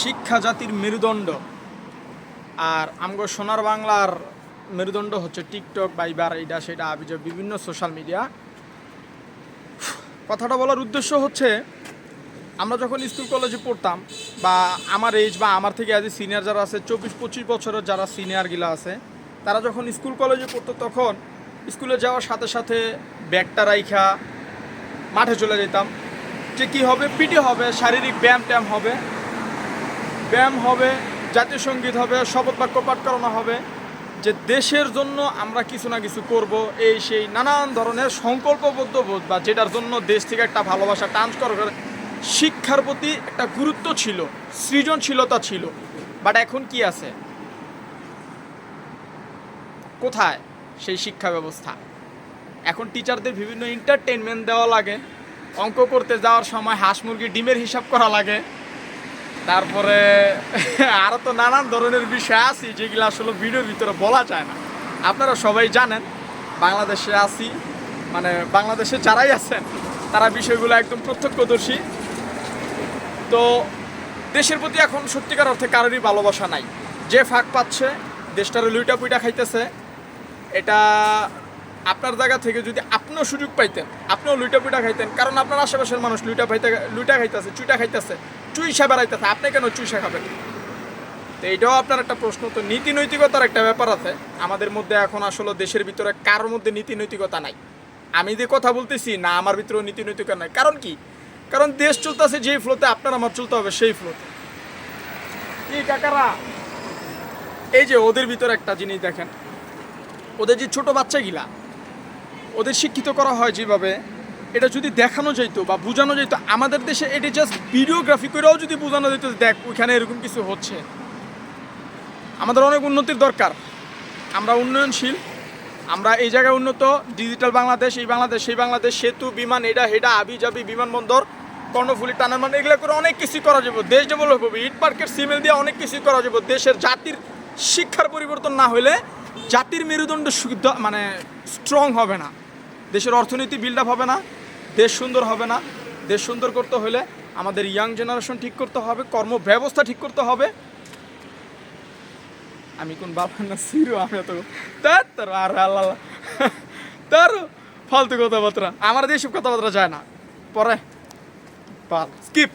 শিক্ষা জাতির মেরুদণ্ড। আর আমগো সোনার বাংলার মেরুদণ্ড হচ্ছে টিকটক বাইবার এইটা সেটা আবিজা, বিভিন্ন সোশ্যাল মিডিয়া কথাটা বলার উদ্দেশ্য হচ্ছে, আমরা যখন স্কুল কলেজে পড়তাম, বা আমার এজ বা আমার থেকে আজ সিনিয়র যারা আছে, চব্বিশ, পঁচিশ বছরের যারা সিনিয়রগুলো আছে, তারা যখন স্কুল কলেজে পড়তো তখন স্কুলে যাওয়ার সাথে সাথে ব্যাগটা রাইখা মাঠে চলে যেতাম। যে কী হবে? পিটি হবে, শারীরিক ব্যায়াম ট্যায়াম হবে। ব্যায়াম হবে, জাতীয় সংগীত হবে, শপথ বাক্য পাঠ করানো হবে, যে দেশের জন্য আমরা কিছু না কিছু করব, এই সেই নানান ধরনের সংকল্পবদ্ধ বোধ বা যেটার জন্য দেশ থেকে একটা ভালোবাসা ট্রান্সফার করে শিক্ষার প্রতি একটা গুরুত্ব ছিল, সৃজনশীলতা ছিল। বাট এখন কি আছে? কোথায় সেই শিক্ষা ব্যবস্থা? এখন টিচারদের বিভিন্ন এন্টারটেনমেন্ট দেওয়া লাগে, অঙ্ক করতে যাওয়ার সময় হাঁস মুরগি ডিমের হিসাব করা লাগে। তারপরে আরও তো নানান ধরনের বিষয় আছে যেগুলো আসলে ভিডিওর ভিতরে বলা যায় না। আপনারা সবাই জানেন, বাংলাদেশে আছি মানে বাংলাদেশে যারাই আছেন, তারা বিষয়গুলো একদম প্রত্যক্ষদর্শী। তো দেশের প্রতি এখন সত্যিকার অর্থে কারোরই ভালোবাসা নাই। যে ফাঁক পাচ্ছে, দেশটারে লুইটা পুইটা খাইতেছে, এটা আপনার জায়গা থেকে যদি আপনিও সুযোগ পাইতেন, আপনিও লুইটা পুইটা খাইতেন, কারণ আপনার আশেপাশের মানুষ লুইটা পাইতে, লুইটা খাইতেছে, চুইটা খাইতেছে চুইসা বেড়াইতেছে, আপনি কেন চুইসা খাবেন? তো এইটাও আপনার একটা প্রশ্ন, তো নীতি নৈতিকতার একটা ব্যাপার আছে। আমাদের মধ্যে এখন আসলে দেশের ভিতরে কারোর মধ্যে নীতি নৈতিকতা নাই। আমি যে কথা বলতেছি, না আমার ভিতরেও নীতি নৈতিকতা নাই। কারণ কি? কারণ দেশ চলতেছে যেই ফ্লোতে আপনার আমার চলতে হবে সেই ফ্লোতে কি কাকারা? এই যে ওদের ভিতরে একটা জিনিস দেখেন। ওদের যে ছোট বাচ্চাগুলা, ওদের শিক্ষিত করা হয় যেভাবে এটা যদি দেখানো যাইতো বা বোঝানো যাইতো, আমাদের দেশে এটা জাস্ট ভিডিওগ্রাফি করেও যদি বোঝানো যেত দেখ, ওইখানে এরকম কিছু হচ্ছে। আমাদের অনেক উন্নতির দরকার। আমরা উন্নয়নশীল, আমরা এই জায়গায় উন্নত ডিজিটাল বাংলাদেশ, এই বাংলাদেশ, সেই বাংলাদেশ, সেতু, বিমান এটা হেডা আবি জাবি বিমানবন্দর, কর্ণফুলি মানে এগুলো করে অনেক কিছু করা যাবে। দেশ ডেভেলপ হবে ইট পার্কের সিমেল দিয়ে অনেক কিছু করা যাবে। দেশের জাতির শিক্ষার পরিবর্তন না হলে জাতির মেরুদণ্ড মানে স্ট্রং হবে না। দেশের অর্থনীতি বিল্ড আপ হবে না। দেশ সুন্দর হবে না। দেশ সুন্দর করতে হলে আমাদের ইয়াং জেনারেশন ঠিক করতে হবে কর্ম ব্যবস্থা ঠিক করতে হবে। আমি কোন বাবার না, সিরো, আমি তো তার তার আর আল্লাহ তার ফালতু কথাবার্তা। আমার দিয়ে সব কথাবার্তা যায় না। পরে। পাল স্কিপ।